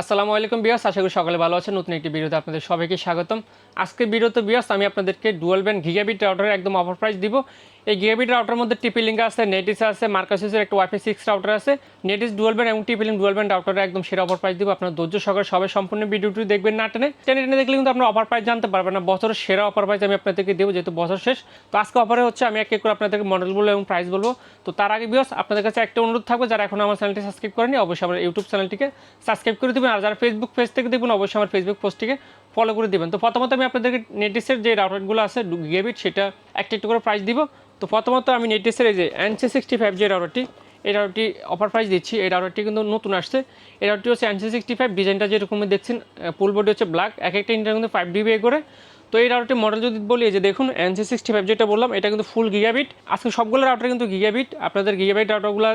আসসালামু আলাইকুম বিয়াস আশা করি সকালে ভালো আছেন। নতুন একটি ভিডিওতে আপনাদের সবাইকে স্বাগতম। আজকে ভিডিওতে বিয়াস আমি আপনাদেরকে ডুয়েল ব্যান্ড গিগাবিট রাউটারের একদম অফার প্রাইস দিব। এই গিগাবিট রাউটার মধ্যে টিপি লিঙ্ক আছে নেটিস আছে মার্কাসিসের একটা ওয়াইফাই সিক্স রাউটার আছে। নেটিস ডুয়াল ব্যান্ড এবং টিপি লিঙ্ক ডুয়াল ব্যান্ড রাউটারের একদম সেরা অফার প্রাইস দিব। আপনার ধৈর্য সহকারে সবাই সম্পূর্ণ ভিডিওটি দেখবেন না টেনে। টেনে টেনে দেখলে কিন্তু আপনার অফার প্রাইস জানতে পারবেন না। বছরের সেরা অফার প্রাইস আমি আপনাদেরকে দেবো, যেহেতু বছর শেষ। তো আজকে অফারে হচ্ছে, আমি এক এক করে আপনাদেরকে মডেল বলব এবং প্রাইস বলব। তো তার আগে বিয়াস আপনাদের কাছে একটা অনুরোধ থাকবে, যারা এখন আমার চ্যানেলটি সাবস্ক্রাইব করেনি অবশ্যই আমার ইউটিউব চ্যানেলটিকে সাবস্ক্রাইব করে দেবেন। আর যারা ফেসবুক পেজ থেকে দেখবেন, অবশ্যই আমার ফেসবুক পোস্টটিকে ফলো করে দিবেন। তো প্রথমত আমি আপনাদেরকে নেটিসের যে রাউটারগুলো আছে গিগাবিট সেটা একটা একটু করে প্রাইস দিব। তো প্রথমত আমি নেটিসের এই যে এনসি সিক্সটি ফাইভ যে রাউটারটি এই রাউটারটি অফার প্রাইস দিচ্ছি। এই রাউটারটি কিন্তু নতুন আসছে। এই রাউটারটি হচ্ছে এনসি সিক্সটি ফাইভ ডিজাইনটা যেরকম দেখছেন ফুল বডি হচ্ছে ব্ল্যাক এক একটা ইন্টার কিন্তু ফাইভ ডিবি করে। তো এই রাউটারটি মডেল যদি বলি যে দেখুন এনসি সিক্সটি ফাইভ যেটা বললাম, এটা কিন্তু ফুল গিগাবিট আজকে সবগুলো রাউটার কিন্তু গিগাবিট আপনাদের গিগাবিট রাউটারগুলো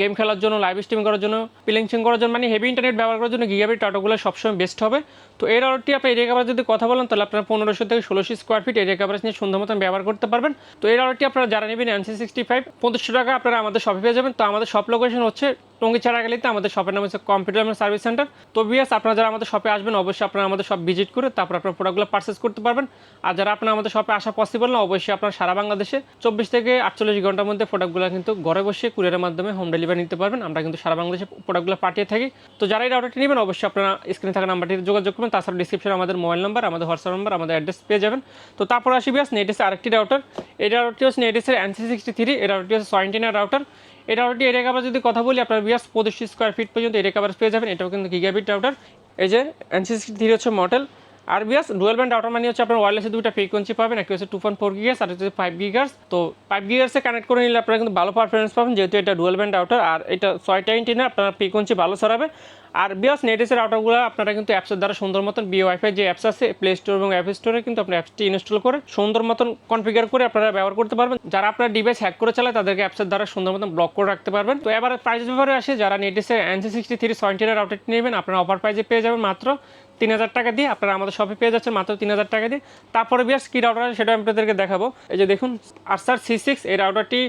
গেম খেলার জন্য লাইভ স্ট্রিমিং করার জন্য পিলিংসিং করার জন্য মানে হেভি ইন্টারনেট ব্যবহার করার জন্য গিগাবিট রাউটারগুলো সবসময় বেস্ট হবে। তো এই রাউটারটি আপনি এরিয়া কাভারেজ যদি কথা বলেন, তাহলে আপনার পনেরোশো থেকে ষোলোশো স্কোয়ার ফিট এরিয়া কাভারেজ নিয়ে সুন্দর মতন ব্যবহার করতে পারবেন। তো এই রাউটারটি আপনারা যারা নেবেন এনসি সিক্সটি ফাইভ পঁচিশশো টাকা আপনারা আমাদের শপে পেয়ে যাবেন। তো আমাদের শপ লোকেশন হচ্ছে টঙ্গি ছাড়াগালিতে আমাদের শপের নাম হচ্ছে কম্পিউটার সার্ভিস সেন্টার তো বিয়াস আপনারা যারা আমাদের শপে আসবেন, অবশ্যই আপনারা আমাদের শপ ভিজিট করে তারপর আপনার প্রোডাক্টগুলো পারচেস করতে পারবেন। আর যারা আপনারা আমাদের শপে আসা পসিবল না, অবশ্যই আপনারা সারা বাংলাদেশে চব্বিশ থেকে আটচল্লিশ ঘণ্টার মধ্যে প্রোডাক্টগুলো কিন্তু ঘরে বসে কুরিয়ারের মাধ্যমে হোম ডেলিভারি নিতে পারবেন। আমরা কিন্তু সারা বাংলাদেশে প্রোডাক্টগুলো পাঠিয়ে থাকি। তো যারা এই অর্ডারটি নেবেন, অবশ্যই আপনারা স্ক্রিনে থাকা নাম্বারটিতে যোগাযোগ করবেন। তাছাড়া ডিসক্রিপশনে আমাদের মোবাইল নাম্বার আমাদের হোয়াটসঅ্যাপ নাম্বার আমাদের অ্যাড্রেস পেয়ে যাবেন। তো তারপর আসি বিয়াস নেটেসের আরেকটি রাউটার এই রাউটারটি হচ্ছে নেটেসের এনসি সিক্সটি থ্রি এই রাউটারটি হচ্ছে সোয়েন্টিনার রাউটার এই রাউটারটি এরিয়া কাভার যদি কথা বলি, আপনার বিয়াস পঁচিশ স্কোয়ার ফিট পর্যন্ত এরিয়া কাভার পেয়ে যাবেন, এটাও কিন্তু গিগাবিট রাউটার এই যে এনসি সিক্সটি থ্রি হচ্ছে মডেল আর বিএস ডুয়েল ব্যান্ড রাউটার মানে হচ্ছে আপনার ওয়ারলেসে দুটো ফ্রিকোয়েন্সি পাবেন একটা হচ্ছে টু পয়েন্ট ফোর গিগার্স আর হচ্ছে ফাইভ গিগার্স তো ফাইভ গিগার্সে কানেক্ট করে নিলে আপনারা কিন্তু ভালো পারফরমেন্স পাবেন যেহেতু এটা ডুয়েল ব্যান্ড রাউটার আর এটা ছয় ছয়টা ইন্টিনে আপনার ফ্রিকোয়েন্সি ভালো সরাবে আর বিয়াস নেটেসের রাউটারগুলো আপনারা কিন্তু অ্যাপসের দ্বারা সুন্দর মতন বি ওয়াইফাই যে অ্যাপস আছে প্লে স্টোর এবং অ্যাপ স্টোরে কিন্তু আপনি অ্যাপসটি ইনস্টল করে সুন্দর মতন কনফিগার করে আপনারা ব্যবহার করতে পারবেন যারা আপনার ডিভাইস হ্যাক করে চালায় তাদেরকে অ্যাপসের দ্বারা সুন্দর মতন ব্লক করে রাখতে পারবেন তো এবার প্রাইস ব্যাপারে আসে যারা নেটেসের এনসি সিক্সটি থ্রি সেভেন্টিনের রাউটারটি নেবেন আপনারা অফার প্রাইজে পেয়ে যাবেন মাত্র তিন হাজার টাকা দিয়ে আপনারা আমাদের শপে পেয়ে যাচ্ছেন, মাত্র তিন হাজার টাকা দিয়ে। তারপরে বিয়াস কী রাউটার সেটা আমি আপনাদেরকে দেখাবো। এই যে দেখুন আরসার সি সিক্স এই রাউটারটি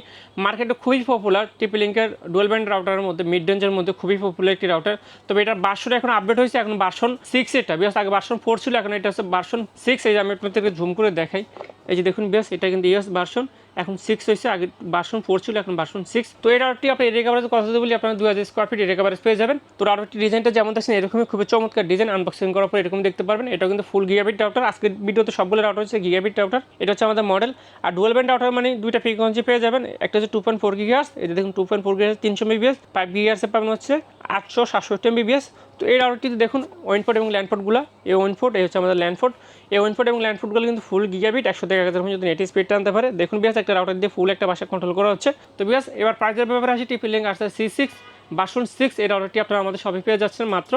মার্কেটে খুবই পপুলার টিপি লিঙ্কের ডুয়েল ব্যান্ড রাউটারের মধ্যে মিড রেঞ্জের মধ্যে খুবই পপুলার একটি রাউটার তবে এটার বাসন এখন আপডেট হয়েছে, এখন বার্সন সিক্স এটা। বিয়াস আগে বার্সন ফোর ছিল, এখন এটা হচ্ছে বার্সন সিক্স এই যে আমি আপনাদেরকে ঝুম করে দেখাই। এই যে দেখুন বিয়াস এটা কিন্তু ইয়েস ভার্সন এখন সিক্স হয়েছে, আগে বাসন ফোর ছিল, এখন বাসন সিক্স তো এই রাউটারটি আপনি এরিয়া কাভারেজ কথা বলি, আপনার দু হাজার স্কোয়ার ফিট এরিয়া কাভারেজ পেয়ে যাবেন। তো রাউটারটি ডিজাইনটা যেমন দেখছেন, এরকমই খুবই চমৎকার ডিজাইন আনবক্সিং করার পর এরকম দেখতে পারবেন। এটা কিন্তু ফুল গিগাবিট রাউটার আজকের ভিডিওতে সবগুলো রাউটার হচ্ছে গিগাবিট রাউটার এটা হচ্ছে আমাদের মডেল আর ডুয়েল ব্যান্ড রাউটার মানে দুইটা ফ্রিকোয়েন্সি পেয়ে যাবেন। একটা হচ্ছে টু পয়েন্ট ফোর গিগার্স এটা দেখুন টু পয়েন্ট ফোর গিগার্স তিনশো এমবিবিএস ফাইভ গিগার্সে পাবেন হচ্ছে আটশো সাতষট্টি এমবিবিএস তো এই রাউটারটিতে দেখুন ওয়েনফোর্ড এবং ল্যান্ডফোর্ডগুলো এই ওয়েনফোর্ড এই হচ্ছে আমাদের ল্যান্ডফোর্ট এই ওয়েনফোর্ড এবং ল্যান্ডফোর্ডগুলো কিন্তু ফুল গিগাবিট একশো থেকে এক হাজার যদি নেট স্পিডটা আনতে পারে। দেখুন বিয়াস একটা রাউটার দিয়ে ফুল একটা বাসা কন্ট্রোল করা হচ্ছে। তো বিয়াস এবার প্রাইজের ব্যাপারে আসি টিপি আসছে সি সিক্স বাসন সিক্স এই অর্ডারটি আপনারা আমাদের সবই পেয়ে যাচ্ছেন মাত্র।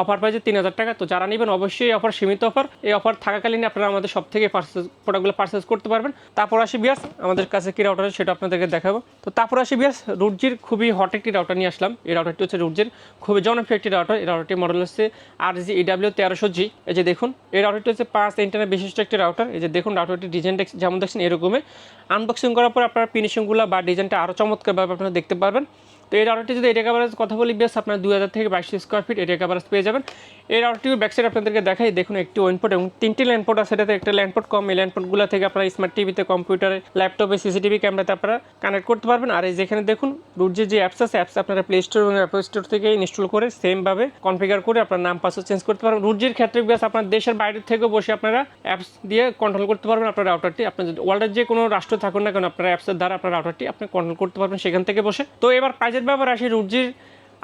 অফার প্রাইজে তিন হাজার টাকা। তো যারা নেবেন, অবশ্যই এই অফার সীমিত অফার এই অফার থাকাকালীন আপনারা আমাদের সব থেকে পার্সেস প্রোডাক্টগুলো পার্সেস করতে পারবেন। তারপর আসি বিয়াস আমাদের কাছে কী রাউটার সেটা আপনাদেরকে দেখাবো। তো তারপর আসি বিয়াস রুটজির খুবই হট একটি রাউটার নিয়ে আসলাম। এই রাউটারটি হচ্ছে রুটজির খুবই জনপ্রিয় একটি রাউটার এই রাউটারটির মডেল হচ্ছে আর জি ইডাব্লিউ তেরোশো জি এই যে দেখুন, এই রাউটারটি হচ্ছে পাঁচ ইন্টারনেট বিশিষ্ট একটি রাউটার এই যে দেখুন রাউটারটি ডিজাইন যেমন দেখছেন এরকমই। আনবক্সিং করার পর আপনার ফিনিশিংগুলো বা ডিজাইনটা আরও চমৎকারভাবে আপনারা দেখতে পারবেন। তো এই রাউটারটি যদি এরিয়া কাভারেজ কথা বলি, বেশ আপনার দুই হাজার থেকে বাইশ স্কোয়ার ফিট এরিয়া কাভারেজ পেয়ে যাবেন। এই রাউটারটি ব্যাকসাইড আপনাদেরকে দেখাই, দেখুন একটি ওয়েনপোর্ট এবং তিনটি ল্যান্ডপোর্ট আছে। সেটাতে একটা ল্যান্ডপোর্ট কম, এই ল্যান্ডপোর্টগুলো থেকে আপনারা স্মার্ট টিভিতে কম্পিউটারে ল্যাপটপে সিসিটিভি ক্যামেরাতে আপনারা কানেক্ট করতে পারবেন। আর এই যেখানে দেখুন রুটজির যে অ্যাপস আছে অ্যাপস আপনারা প্লে স্টোর এবং অ্যাপল স্টোর থেকে ইনস্টল করে সেমভাবে কনফিগার করে আপনার নাম পাসওয়ার্ড চেঞ্জ করতে পারবেন। রুটজির ক্ষেত্রে বেশ আপনার দেশের বাইরে থেকেও বসে আপনারা অ্যাপস দিয়ে কন্ট্রোল করতে পারবেন আপনার রাউটারটি আপনার ওয়ার্ল্ডের যে কোনো রাষ্ট্র থাকুন না কেন, আপনার অ্যাপসের দ্বারা আপনার রাউটারটি আপনি কন্ট্রোল করতে পারবেন সেখান থেকে বসে। তো এবার প্রাইজের ব্যাপার আসি রুটজির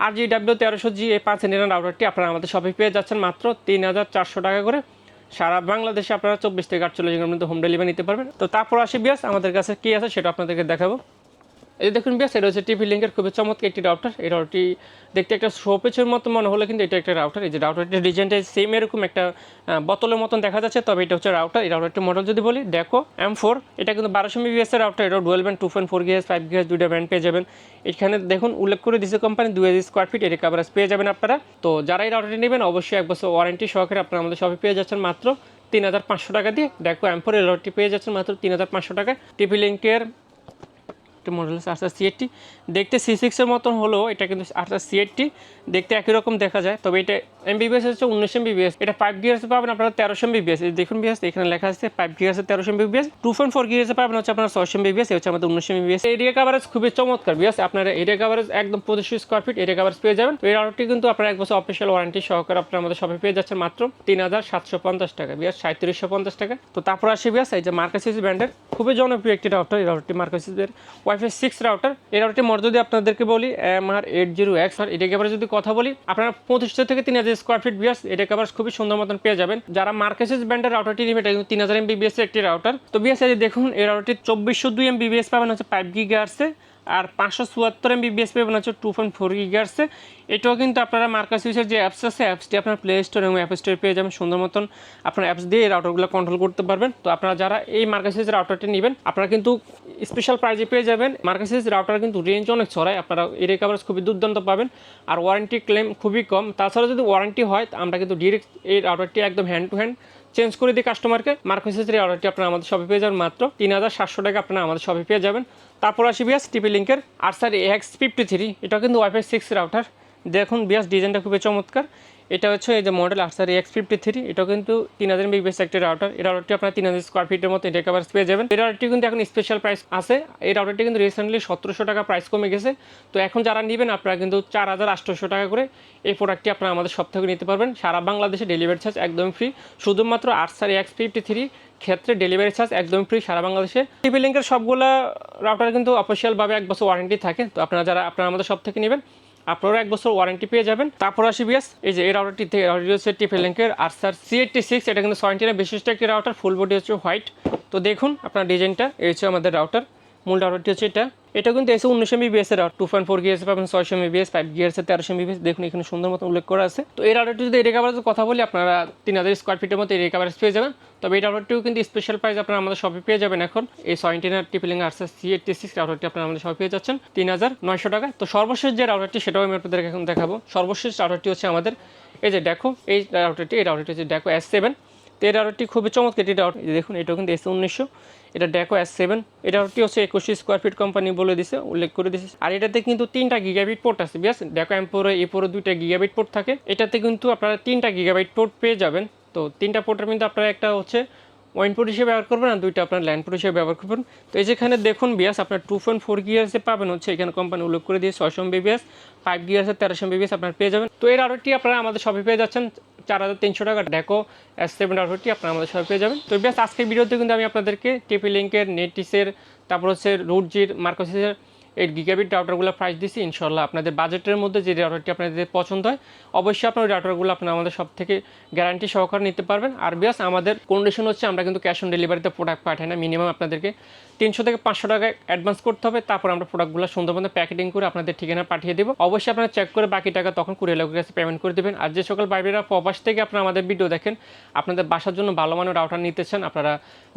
আর জি ডাব্লিউ তেরোশো জি এই পাঁচ ইন্ডিয়ান রাউটারটি আপনারা আমাদের শপে পেয়ে যাচ্ছেন মাত্র তিন হাজার চারশো টাকা করে। সারা বাংলাদেশে আপনারা চব্বিশ থেকে আটচল্লিশ ঘণ্টার হোম ডেলিভারি নিতে পারবেন। তো তারপর আসি বিয়াস, আমাদের কাছে কী আছে সেটা আপনাদেরকে দেখাবো। এই দেখুন বেশ এটা হচ্ছে টিভি লিঙ্কের খুবই চমৎকার একটি রাউটার এই রাউটারটি দেখতে একটা শোপেচের মতো মনে হলো কিন্তু এটা একটা রাউটার এই যে রাউটারটির ডিজাইনটা সেম এরকম একটা বোতলের মতন দেখা যাচ্ছে, তবে এটা হচ্ছে রাউটার এই রাউটারটির মডেল যদি বলি, দেখো এম ফোর এটা কিন্তু বারোশো এর রাউটার এটা dual band two point four gigs five gigs দুইটা ব্যান্ড পেয়ে যাবেন। এখানে দেখুন, উল্লেখ করে দিছে কোম্পানি দুই হাজার স্কোয়ার ফিট এর কাভারেজ পেয়ে যাবেন আপনারা। তো যারা এই রাউটারটি নেবেন, অবশ্যই এক বছর ওয়ারেন্টি সহকারে আপনারা আমাদের সবই পেয়ে যাচ্ছেন মাত্র তিন হাজার পাঁচশো টাকা দিয়ে। দেখো এম ফোর রাউটারটি পেয়ে যাচ্ছেন মাত্র তিন হাজার পাঁচশো টাকা টিভি লিঙ্কের একটি মডেল আছে আর্সার সি এইটটি দেখতে সি সিক্সের মতন হলেও এটা কিন্তু আর্সার সি এইটটি দেখতে একই রকম দেখা যায়, তবে এটা এমবিবিএস হচ্ছে উনিশ এমবিবিএস এটা ফাইভ গিয়ার্সে পাবেন আপনারা তেরোশো এমবিবিএস দেখুন বিএস এখানে লেখা আছে ফাইভ গিয়ার্সে তেরোশো এমবিবিএস টু পয়েন্ট ফোর গিয়ার্সে পাবেন হচ্ছে আপনার ছশো এমবিবিএস হচ্ছে আমাদের উনিশ এমবিবিএস এরিয়া কাভারেজ খুবই চমৎকার বিএস আপনারা এরিয়া কাভারেজ একদম পঁচিশশো স্কোয়ার ফিট এরিয়া কাভারেজ পেয়ে যাবেন। তো এই রাউটারটি কিন্তু আপনারা এক বছর অফিসিয়াল ওয়ারেন্টি সহকারে আপনার আমাদের সবাই পেয়ে যাচ্ছেন মাত্র তিন হাজার সাতশো পঞ্চাশ টাকা। বিএস সাঁত্রিশশো পঞ্চাশ টাকা। তো তারপর আসি বিয়াস এই যে মার্কাসিস ব্র্যান্ডের খুবই জনপ্রিয় একটি রাউটার এই রাউটারটি মার্কাসিসের ওয়াইফাই সিক্স রাউটার এই রাউটারটি মোট যদি আপনাদেরকে বলি M R eight zero X আর এটাকে আবার যদি কথা বলি, আপনারা পঁচিশশো থেকে তিন হাজার স্কোয়ার ফিট বিএস এটাকে আবার খুবই সুন্দর মতন পেয়ে যাবেন। যারা মার্কেসেস ব্র্যান্ডের রাউটারটি নেবে এটা কিন্তু তিন হাজার এমবিবিএস একটি রাউটার তো বিএস দেখুন, এই রাউটারটি চব্বিশশো দুই এমবিবিএস পাবেন, হচ্ছে ফাইভ গিগার্সে আর পাঁচশো চুয়াত্তর এমবিবিএস পাবেন হচ্ছে টু পয়েন্ট ফোর গিগার্সে এটাও কিন্তু আপনারা মার্কাস ইউজের যে অ্যাপস আছে অ্যাপসটি আপনার প্লে স্টোর এবং অ্যাপ স্টোরে পেয়ে যাবেন। সুন্দর মতন আপনার অ্যাপস দিয়ে রাউটারগুলো কন্ট্রোল করতে পারবেন। তো আপনারা যারা এই মার্কাস ইউজের রাউটারটি নেবেন, আপনারা কিন্তু স্পেশাল প্রাইজে পেয়ে যাবেন। মার্কাস ইউজ রাউটার কিন্তু রেঞ্জ অনেক ছড়ায়, আপনারা এই রেকাভারেজ খুবই দুর্দান্ত পাবেন। আর ওয়ারেন্টি ক্লেম খুবই কম। তাছাড়া যদি ওয়ারেন্টি হয়, আমরা কিন্তু ডিরেক্ট এই রাউটারটি একদম হ্যান্ড টু হ্যান্ড চেঞ্জ করে দিই কাস্টমারকে মার্কোসেসের অর্ডারটি আপনারা আমাদের শপে পেয়ে যাবেন মাত্র তিন হাজার সাতশো টাকা আপনারা আমাদের শপে পেয়ে যাবেন। তারপর আসি বিয়াস টিপি লিঙ্কের Archer X fifty three এটা কিন্তু ওয়াইফাই সিক্স রাউটার দেখুন বিয়াস ডিজাইনটা খুবই চমৎকার। এটা হচ্ছে এই যে model Archer X fifty three এটাও কিন্তু তিন হাজার বিবিএস একটি রাউটার এই রাউটারটি আপনার তিন হাজার স্কোয়ার ফিটের মতো এটা কাভার পেয়ে যাবেন। এই রাউটারটি কিন্তু এখন স্পেশাল প্রাইস আছে। এই রাউটারটি কিন্তু রিসেন্টলি সতেরোশো টাকা প্রাইস কমে গেছে। তো এখন যারা নেবেন, আপনারা কিন্তু চার হাজার আটশোশো টাকা করে এই প্রোডাক্টটি আপনারা আমাদের সব থেকে নিতে পারবেন। সারা বাংলাদেশে ডেলিভারি চার্জ একদম ফ্রি শুধুমাত্র আর্সার এক্স ফিফটি থ্রি ক্ষেত্রে ডেলিভারি চার্জ একদম ফ্রি সারা বাংলাদেশে। টিপি লিঙ্কের সবগুলো রাউটার কিন্তু অফিসিয়ালভাবে এক বছর ওয়ারেন্টি থাকে। তো আপনারা যারা, আপনারা আমাদের সব থেকে নেবেন আপনারা এক বছর ওয়ারেন্টি পেয়ে যাবেন। তারপর আসি বিএস এই যে এই রাউটারটি থেকে রাউটারটি হচ্ছে টিপি লিঙ্কের Archer C eighty six এটা কিন্তু সয়েন্টিনের বিশিষ্ট একটি রাউটার ফুল বডি হচ্ছে হোয়াইট তো দেখুন আপনার ডিজাইনটা এই হচ্ছে আমাদের রাউটার মূল রাউটারটি হচ্ছে এটা। এটা কিন্তু এসে উনিশ এমবিবিএস এর টু পয়েন্ট ফোর গিয়ার্স পাবেন ছয়শো এমবিবিএস ফাইভ গিয়ার্স তেরোশো এমবিবিএস দেখুন, এখানে সুন্দর মতো উল্লেখ করা আছে। তো এই রাউটারটি যদি এরিয়া কাভারেজের কথা বলি, আপনারা তিন হাজার স্কোয়ার ফিটের মতো এরিয়া কাভারেজ পেয়ে যাবেন। তবে এই রাউটারটিও কিন্তু স্পেশাল প্রাইস আপনারা আমাদের শপে পেয়ে যাবেন এখন। এই সেভেন্টিনার TP Link Archer C eighty six রাউটারটি আপনারা আমাদের শপে পেয়ে যাচ্ছেন। তিন হাজার নয়শো টাকা। তো সর্বশেষ যে রাউটারটি সেটাও আমি আপনাদেরকে এখন দেখাবো। সর্বশেষ রাউটারটি হচ্ছে আমাদের, এই যে দেখো, এই রাউটারটি এই রাউটারটি হচ্ছে দেখো এস সেভেন তো এই রাউটারটি খুবই চমৎকার এটি রাউটার দেখুন, এটাও কিন্তু এস উনিশশো। এটা ডেকো এস সেভেন এটা রাউটারটি হচ্ছে একুশি স্কোয়ার ফিট কোম্পানি বলে দিছে, উল্লেখ করে দিছে। আর এটাতে কিন্তু তিনটা গিগাবিট পোর্ট আছে বিয়াস ডেকো এম্পোরো এপোরো দুইটা গিগাবিট পোর্ট থাকে। এটাতে কিন্তু আপনারা তিনটা গিগাবাইট পোর্ট পেয়ে যাবেন। তো তিনটা পোর্টের কিন্তু আপনারা একটা হচ্ছে ওয়াইন পোর্ট হিসেবে ব্যবহার করবেন আর দুইটা আপনার ল্যান্ড পোর্ট হিসেবে ব্যবহার করবেন। তো এই যেখানে দেখুন বিয়াস, আপনার টু পয়েন্ট ফোর গিয়ার্সে পাবেন হচ্ছে, এখানে কোম্পানি উল্লেখ করে দিয়ে ছয়শো বিবিএস ফাইভ গিয়ার্সের তেরোশো বিবিএস আপনার পেয়ে যাবেন। তো এই রাউটারটি আপনারা আমাদের সবই পেয়ে যাচ্ছেন চার হাজার তিনশো টাকা ডেকো এস সেভেন ডাউনলোডটি আপনারা আমাদের সবাই পেয়ে যাবেন। তো ব্যাস, আজকের ভিডিওতে কিন্তু আমি আপনাদেরকে টিপি লিঙ্কের নেটিসের তারপর হচ্ছে রুটজির মার্কোসিসের এই গিগাবিট রাউটারগুলো প্রাইস দিচ্ছি ইনশাল্লাহ আপনাদের বাজেটের মধ্যে যে রাউটারটি আপনাদের পছন্দ হয়, অবশ্যই আপনার রাউটারগুলো আপনারা আমাদের সব থেকে গ্যারান্টি সহকারে নিতে পারবেন। আর বিয়াস, আমাদের কন্ডিশন হচ্ছে আমরা কিন্তু ক্যাশ অন ডেলিভারিতে প্রোডাক্ট পাঠাই না মিনিমাম আপনাদেরকে তিনশো থেকে পাঁচশো টাকা অ্যাডভান্স করতে হবে, তারপর আমরা প্রোডাক্টগুলো সুন্দরভাবে প্যাকেটিং করে আপনাদের ঠিকানা পাঠিয়ে দেবো। অবশ্যই আপনারা চেক করে বাকি টাকা তখন কুড়িয়ে লোকের কাছে পেমেন্ট করে দেবেন। আর যে সকল বাইরেরা প্রবাস থেকে আপনারা আমাদের ভিডিও দেখেন, আপনাদের বাসার জন্য ভালো মানের রাউটার নিতে চান, আপনারা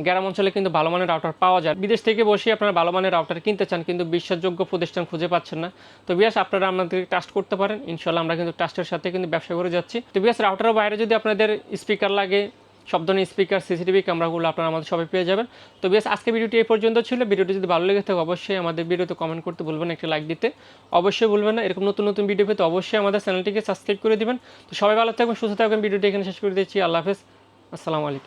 গ্রাম অঞ্চলে কিন্তু ভালো মানের রাউটার পাওয়া যায়। বিদেশ থেকে বসে আপনারা ভালো মানের রাউটার কিনতে চান, কিন্তু বিশ্বাসযোগ্য প্রতিষ্ঠান খুঁজে পাচ্ছেন না। তো বিয়াস, আপনারা আমাদেরকে ট্রাস্ট করতে পারেন। ইনশাল্লাহ আমরা কিন্তু ট্রাস্টের সাথে কিন্তু ব্যবসা করে যাচ্ছি। তো বিয়াস রাউটারের বাইরে যদি আপনাদের স্পিকার লাগে, সব ধরনের স্পিকার সিসিটিভি ক্যামেরাগুলো আপনারা আমাদের সবাই পেয়ে যাবেন। তো বেশ আজকে ভিডিওটি এই পর্যন্ত ছিল। ভিডিওটি যদি ভালো লেগে থাকে, অবশ্যই আমাদের ভিডিওতে কমেন্ট করতে ভুলবেন একটা লাইক দিতে অবশ্যই ভুলবেন না। এরকম নতুন নতুন ভিডিও পেতে অবশ্যই আমাদের চ্যানেলটিকে সাবস্ক্রাইব করে দিবেন। তো সবাই ভালো থাকবেন, সুস্থ থাকবেন। ভিডিওটি এখানে শেষ করে দিচ্ছি। আল্লাহ হাফেজ। আসসালামু আলাইকুম।